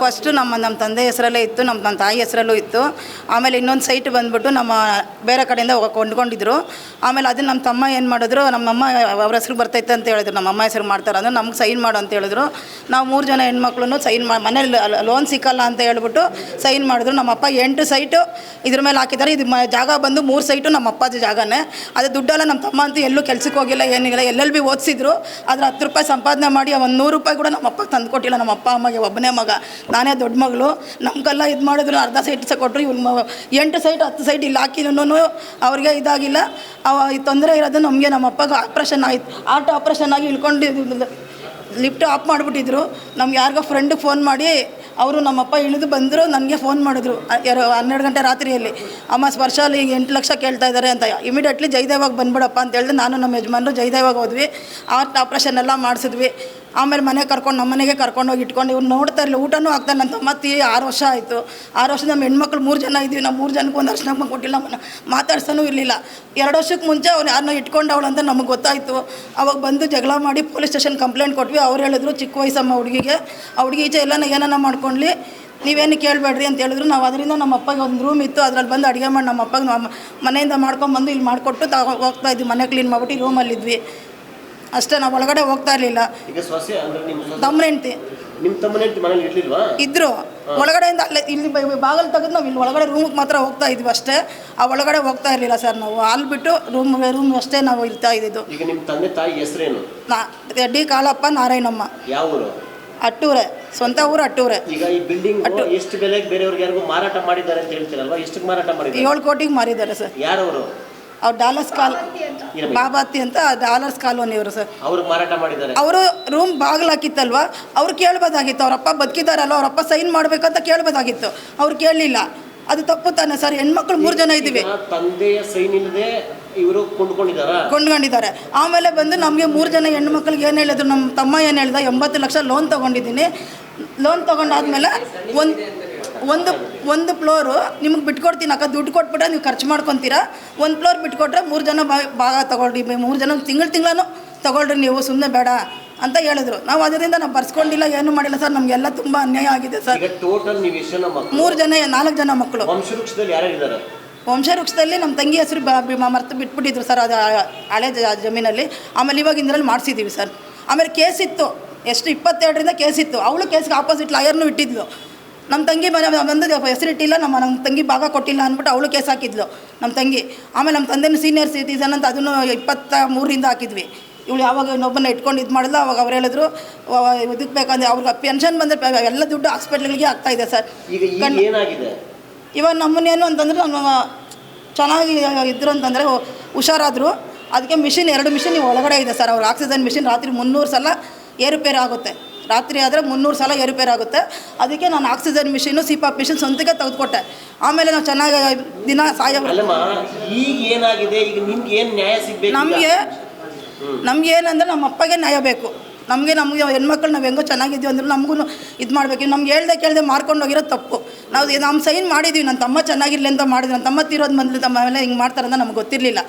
First ನಮ್ಮ ನಮ್ಮ ತಂದೆ ಹೆಸರಲ್ಲೇ ಇತ್ತು, ನಮ್ಮ ನಮ್ಮ ತಾಯಿ ಹೆಸರಲ್ಲೂ ಇತ್ತು. ಆಮೇಲೆ ಇನ್ನೊಂದು ಸೈಟ್ ಬಂದ್ಬಿಟ್ಟು ನಮ್ಮ ಬೇರೆ ಕಡೆಯಿಂದ ಕೊಂಡ್ಕೊಂಡಿದ್ರು. ಆಮೇಲೆ ಅದನ್ನು ನಮ್ಮ ತಮ್ಮ ಏನು ಮಾಡಿದ್ರು ನಮ್ಮಮ್ಮ ಅವ್ರ ಹೆಸರು ಬರ್ತೈತೆ ಅಂತ ಹೇಳಿದ್ರು. ನಮ್ಮ ಅಮ್ಮ ಹೆಸರು ಮಾಡ್ತಾರೆ ಅಂದ್ರೆ ನಮ್ಗೆ ಸೈನ್ ಮಾಡು ಅಂತ ಹೇಳಿದ್ರು. ನಾವು ಮೂರು ಜನ ಹೆಣ್ಮಕ್ಳು ಸೈನ್ ಮಾ ಮನೇಲಿ ಲೋನ್ ಸಿಕ್ಕಲ್ಲ ಅಂತ ಹೇಳ್ಬಿಟ್ಟು ಸೈನ್ ಮಾಡಿದ್ರು. ನಮ್ಮಪ್ಪ ಎಂಟು ಸೈಟು ಇದ್ರ ಮೇಲೆ ಹಾಕಿದ್ದಾರೆ. ಇದು ಜಾಗ ಬಂದು ಮೂರು ಸೈಟು ನಮ್ಮ ಜಾಗನೇ. ಅದು ದುಡ್ಡೆಲ್ಲ ನಮ್ಮ ತಮ್ಮ ಅಂತೂ ಎಲ್ಲೂ ಕೆಲ್ಸಕ್ಕೆ ಹೋಗಿಲ್ಲ, ಏನಿಲ್ಲ. ಎಲ್ಲೆಲ್ಲಿ ಬಿ ಓದಿಸಿದ್ರು. ಆದರೆ ಹತ್ತು ರೂಪಾಯಿ ಸಂಪಾದನೆ ಮಾಡಿ ಒಂದು ನೂರು ರೂಪಾಯಿ ಕೂಡ ನಮ್ಮ ಅಪ್ಪ ತಂದು ನಮ್ಮ ಅಪ್ಪ, ಅಮ್ಮಗೆ ಒಬ್ಬನೇ ಮಗ. ನಾನೇ ದೊಡ್ಡ ಮಗಳು. ನಮಗೆಲ್ಲ ಇದು ಮಾಡಿದ್ರು ಅರ್ಧ ಸೈಟ್ ಸಹ ಕೊಟ್ಟರು ಇವ್ರು ಎಂಟು ಸೈಟ್, ಹತ್ತು ಸೈಟ್ ಇಲ್ಲಿ. ಹಾಕಿದ್ರು ಅವ್ರಿಗೆ ಇದಾಗಿಲ್ಲ. ಅವ ತೊಂದರೆ ಇರೋದು ನಮಗೆ. ನಮ್ಮ ಅಪ್ಪಗೆ ಆಪ್ರೇಷನ್ ಆಯಿತು. ಆರ್ಟ್ ಆಪ್ರೇಷನ್ ಆಗಿ ಇಳ್ಕೊಂಡು ಲಿಫ್ಟ್ ಆಫ್ ಮಾಡಿಬಿಟ್ಟಿದ್ರು. ನಮ್ಗೆ ಯಾರಿಗೋ ಫ್ರೆಂಡಿಗೆ ಫೋನ್ ಮಾಡಿ ಅವರು ನಮ್ಮಪ್ಪ ಇಳಿದು ಬಂದರು. ನನಗೆ ಫೋನ್ ಮಾಡಿದ್ರು. ಯಾರೋ ಹನ್ನೆರಡು ಗಂಟೆ ರಾತ್ರಿಯಲ್ಲಿ. ಅಮ್ಮ ಸ್ಪರ್ಶಲ್ಲಿ ಈಗ ಎಂಟು ಲಕ್ಷ ಕೇಳ್ತಾ ಇದ್ದಾರೆ ಅಂತ. ಇಮಿಡಿಯೇಟ್ಲಿ ಜಯದೇವಾಗ ಬಂದ್ಬಿಡಪ್ಪ ಅಂತ ನಾನು ನಮ್ಮ ಯಜಮಾನರು ಜಯದೇವಾಗ ಹೋದ್ವಿ. ಆರ್ಟ್ ಆಪ್ರೇಷನ್ ಎಲ್ಲ ಮಾಡಿಸಿದ್ವಿ. ಆಮೇಲೆ ಮನೆ ಕರ್ಕೊಂಡು ನಮ್ಮ ಮನೆಗೆ ಕರ್ಕೊಂಡೋಗಿ ಇಟ್ಕೊಂಡು ಇವ್ರು ನೋಡ್ತಾ ಇರಲಿಲ್ಲ ಊಟನೂ ಆಗ್ತಾನೆ. ನನ್ನ ತಮ್ಮತ್ತಿ ಆರು ವರ್ಷ ಆಯಿತು. ಆರು ವರ್ಷ ನಮ್ಮ ಹೆಣ್ಮಕ್ಳು ಮೂರು ಜನ ಇದ್ದೀವಿ. ನಾವು ಮೂರು ಜನಕ್ಕೆ ಒಂದು ಅರ್ಶನ ಕೊಟ್ಟಿಲ್ಲ. ಮಾತಾಡ್ಸೋನೂ ಇರಲಿಲ್ಲ. ಎರಡು ವರ್ಷಕ್ಕೆ ಮುಂಚೆ ಅವ್ನು ಯಾರನ್ನ ಇಟ್ಕೊಂಡವಳು ಅಂತ ನಮಗೆ ಗೊತ್ತಾಯಿತು. ಅವಾಗ ಬಂದು ಜಗಳ ಮಾಡಿ ಪೊಲೀಸ್ ಸ್ಟೇಷನ್ ಕಂಪ್ಲೇಂಟ್ ಕೊಟ್ವಿ. ಅವ್ರು ಹೇಳಿದ್ರು, ಚಿಕ್ಕ ವಯಸ್ಸಮ್ಮ ಹುಡುಗಿಗೆ. ಆ ಹುಡುಗಿ ಈಚೆ ಎಲ್ಲನ ಏನನ್ನ ಮಾಡ್ಕೊಳ್ಳಿ ನೀವೇನು ಕೇಳಬೇಡ್ರಿ ಅಂತ ಹೇಳಿದ್ರು. ನಾವು ಅದರಿಂದ ನಮ್ಮ ಅಪ್ಪಗೆ ಒಂದು ರೂಮ್ ಇತ್ತು. ಅದ್ರಲ್ಲಿ ಬಂದು ಅಡುಗೆ ಮಾಡಿ ನಮ್ಮ ಅಪ್ಪಗೆ ಮನೆಯಿಂದ ಮಾಡ್ಕೊಂಬಂದು ಇಲ್ಲಿ ಮಾಡಿಕೊಟ್ಟು ಹೋಗ್ತಾ ಇದ್ವಿ. ಮನೆ ಕ್ಲೀನ್ ಮಾಡ್ಬಿಟ್ಟು ರೂಮಲ್ಲಿದ್ವಿ ಅಷ್ಟೇ ನಾವು ಒಳಗಡೆ ಹೋಗ್ತಾ ಇರಲಿಲ್ಲ. ಈಗ ಸೊಸೆ ಅಂದ್ರೆ ನಿಮ್ಮ ಸೊಸೆ? ತಮ್ಮನ ಹೆಂಡ್ತಿ. ನಿಮ್ಮ ತಮ್ಮನ ಹೆಂಡತಿ ಮನೇಲಿ ಇರ್ಲಿಲ್ವಾ? ಇದ್ರು. ಒಳಗಡೆಯಿಂದ ಅಲ್ಲೇ ಇಲ್ಲಿ ಬ- ಬಾಗಿಲು ತೆಗೆದು ನಾವು ಇಲ್ಲಿ ಒಳಗಡೆ ರೂಮಿಗೆ ಮಾತ್ರ ಹೋಗ್ತಾ ಇದ್ವಿ ಅಷ್ಟೇ. ಆ ಒಳಗಡೆ ಹೋಗ್ತಾ ಇರಲಿಲ್ಲ ಸರ್ ನಾವು. ಅಲ್ಲಿ ಬಿಟ್ಟು ರೂಮ್ ರೂಮ್ ಅಷ್ಟೇ ನಾವು ಇರ್ತಾ ಇದ್ದಿದ್ದು. ಈಗ ನಿಮ್ಮ ತಂದೆ ತಾಯಿ ಹೆಸರೇನು? ನಾ ರೆಡ್ಡಿ ಕಾಳಪ್ಪ ನಾರಾಯಣಮ್ಮ. ಯಾವ ಊರು? ಅಟ್ಟೂರೆ ಸ್ವಂತ ಊರು ಅಟ್ಟೂರೆ. ಈಗ ಈ ಬಿಲ್ಡಿಂಗ್ ಎಷ್ಟು ಬೆಲೆಗೆ ಬೇರೆಯವ್ರಿಗೆ ಯಾರಿಗೂ ಮಾರಾಟ ಮಾಡಿದ್ದಾರೆ ಅಂತ ಹೇಳ್ತೀರಲ್ವಾ? ಎಷ್ಟಕ್ಕೆ ಮಾರಾಟ ಮಾಡಿದ್ದಾರೆ? ಏಳು ಕೋಟಿಗೆ ಮಾರಿದ್ದಾರೆ ಸರ್. ಯಾರವರು? ಅವ್ರು ಡಾಲರ್ಸ್ ಕಾಲ್. ಬಾಬಾತಿ ಅಂತ. ಡಾಲರ್ಸ್ ಕಾಲೋನಿಯವರು ಸರ್. ಅವರು ಮಾರಾಟ ಮಾಡಿದ್ದಾರೆ. ಅವರು ರೂಮ್ ಬಾಗಿಲು ಹಾಕಿತ್ತಲ್ವ? ಅವ್ರು ಕೇಳ್ಬೋದಾಗಿತ್ತು. ಅವರಪ್ಪ ಬದುಕಿದಾರಲ್ಲ ಅವರಪ್ಪ ಸೈನ್ ಮಾಡಬೇಕಂತ ಕೇಳ್ಬೋದಾಗಿತ್ತು. ಅವ್ರು ಕೇಳಲಿಲ್ಲ. ಅದು ತಪ್ಪು ತಾನೆ ಸರ್. ಹೆಣ್ಮಕ್ಳು ಮೂರು ಜನ ಇದ್ದೀವಿ. ತಂದೆಯ ಸೈನ್ ಇಲ್ಲದೆ ಇವರು ಕೊಂಡ್ಕೊಂಡಿದ್ದಾರೆ? ಕೊಂಡ್ಕೊಂಡಿದ್ದಾರೆ. ಆಮೇಲೆ ಬಂದು ನಮಗೆ ಮೂರು ಜನ ಹೆಣ್ಮಕ್ಳಿಗೆ ಏನು ಹೇಳಿದ್ರು? ನಮ್ಮ ತಮ್ಮ ಏನು ಹೇಳ್ದ? ಎಂಬತ್ತು ಲಕ್ಷ ಲೋನ್ ತೊಗೊಂಡಿದ್ದೀನಿ. ಲೋನ್ ತೊಗೊಂಡಾದ್ಮೇಲೆ ಒಂದು ಒಂದು ಒಂದು ಫ್ಲೋರು ನಿಮಗೆ ಬಿಟ್ಕೊಡ್ತೀನಿ ಅಕ್ಕ ದುಡ್ಡು ಕೊಟ್ಬಿಟ್ಟು ನೀವು ಖರ್ಚು ಮಾಡ್ಕೊತೀರಾ? ಒಂದು ಫ್ಲೋರ್ ಬಿಟ್ಕೊಟ್ರೆ ಮೂರು ಜನ ಬಾ ಭಾಗ ತೊಗೊಳ್ರಿ ಮೂರು ಜನ ತಿಂಗಳು ತಿಂಗಳೂ ತೊಗೊಳ್ರಿ ನೀವು ಸುಮ್ಮನೆ ಬೇಡ ಅಂತ ಹೇಳಿದ್ರು. ನಾವು ಅದರಿಂದ ನಾವು ಬರ್ಸ್ಕೊಂಡಿಲ್ಲ ಏನು ಮಾಡಿಲ್ಲ ಸರ್ ನಮಗೆಲ್ಲ ತುಂಬ ಅನ್ಯಾಯ ಆಗಿದೆ ಸರ್. ಈಗ ಟೋಟಲ್ ನೀವು ಎಷ್ಟು ಜನ ಮಕ್ಕಳು ಮೂರು ಜನ ನಾಲ್ಕು ಜನ ಮಕ್ಕಳು ವಂಶವೃಕ್ಷದಲ್ಲಿ ಯಾರ್ಯಾರಿದ್ದಾರೆ ವಂಶವೃಕ್ಷದಲ್ಲಿ ನಮ್ಮ ತಂಗಿ ಹೆಸರು ಮರ್ತು ಬಿಟ್ಬಿಟ್ಟಿದ್ರು ಸರ್ ಅದು ಆ- ಹಳೆ ಜ- ಜಮೀನಲ್ಲಿ. ಆಮೇಲೆ ಇವಾಗ ಇದರಲ್ಲಿ ಮಾಡಿಸಿದ್ದೀವಿ ಸರ್. ಆಮೇಲೆ ಕೇಸ್ ಇತ್ತು ಎಷ್ಟು ಇಪ್ಪತ್ತೆರಡರಿಂದ ಕೇಸ್ ಇತ್ತು. ಅವಳು ಕೇಸ್ಗೆ ಆಪೋಸಿಟ್ ಲಾಯರ್ನು ಇಟ್ಟಿದ್ಲು. ನಮ್ಮ ತಂಗಿ ಮನೆ ಬಂದು ಹೆಸರಿಟ್ಟಿಲ್ಲ ನಮ್ಮ ನಮ್ಮ ತಂಗಿ ಭಾಗ ಕೊಟ್ಟಿಲ್ಲ ಅಂದ್ಬಿಟ್ಟು ಅವಳು ಕೇಸ್ ಹಾಕಿದ್ಲು ನಮ್ಮ ತಂಗಿ. ಆಮೇಲೆ ನಮ್ಮ ತಂದೆನ ಸೀನಿಯರ್ ಸಿಟಿಸನ್ ಅಂತ ಅದನ್ನು ಇಪ್ಪತ್ತ ಮೂರರಿಂದ ಹಾಕಿದ್ವಿ. ಇವಳು ಯಾವಾಗ ಇನ್ನೊಬ್ಬನ ಇಟ್ಕೊಂಡು ಇದು ಮಾಡಿದ್ಲು ಅವಾಗ ಅವ್ರು ಹೇಳಿದ್ರು ಇದಕ್ಕೆ ಬೇಕಂದ್ರೆ ಅವ್ರಿಗೆ ಪೆನ್ಷನ್ ಬಂದರೆ ಎಲ್ಲ ದುಡ್ಡು ಹಾಸ್ಪಿಟ್ಲ್ಗಳಿಗೆ ಆಗ್ತಾ ಇದೆ ಸರ್. ಇವಾಗ ನಮ್ಮನ್ನೇನು ಅಂತಂದರೆ ನಮ್ಮ ಚೆನ್ನಾಗಿ ಇದ್ರು ಅಂತಂದರೆ ಹುಷಾರಾದರು. ಅದಕ್ಕೆ ಮಿಷಿನ್ ಎರಡು ಮಿಷಿನ್ ಒಳಗಡೆ ಇದೆ ಸರ್ ಅವ್ರ ಆಕ್ಸಿಜನ್ ಮಿಷಿನ್ ರಾತ್ರಿ ಮುನ್ನೂರು ಸಲ ಏರುಪೇರು ಆಗುತ್ತೆ. ರಾತ್ರಿ ಆದರೆ ಮುನ್ನೂರು ಸಲ ಏರುಪೇರು ಆಗುತ್ತೆ. ಅದಕ್ಕೆ ನಾನು ಆಕ್ಸಿಜನ್ ಮಿಷಿನು ಸಿಪಾಪ್ ಮಿಷಿನ್ ಸ್ವಂತಕ್ಕೆ ತೆಗೆದುಕೊಟ್ಟೆ. ಆಮೇಲೆ ನಾವು ಚೆನ್ನಾಗಿ ದಿನ ಸಹಾಯ ಈಗ ಏನಾಗಿದೆ? ಈಗ ನಿಮ್ಗೆ ಏನ್ ನ್ಯಾಯ ಸಿಗ್ಬೇಕು ಈಗ? ನಮಗೆ ನಮ್ಗೆ ಏನಂದ್ರೆ ನಮ್ಮ ಅಪ್ಪಗೆ ನ್ಯಾಯ ಬೇಕು. ನಮಗೆ ನಮಗೆ ಹೆಣ್ಮಕ್ಳು ನಾವು ಹೆಂಗೋ ಚೆನ್ನಾಗಿದ್ದೀವಿ ಅಂದ್ರೆ ನಮಗೂ ಇದು ಮಾಡಬೇಕು. ನಮ್ಗೆ ಹೇಳ್ದೆ ಕೇಳ್ದೆ ಮಾರ್ಕೊಂಡು ಹೋಗಿರೋ ತಪ್ಪು. ನಾವು ನಮ್ಮ ಸೈನ್ ಮಾಡಿದ್ದೀವಿ ನನ್ನ ತಮ್ಮ ಚೆನ್ನಾಗಿರ್ಲಿ ಅಂತ ಮಾಡಿದ್ವಿ ನನ್ನ ತಮ್ಮ ತೀರೋದು ಮೊದಲು ತಮ್ಮ ಮೇಲೆ ಹಿಂಗೆ ಮಾಡ್ತಾರಂತ ನಮ್ಗೆ ಗೊತ್ತಿರಲಿಲ್ಲ.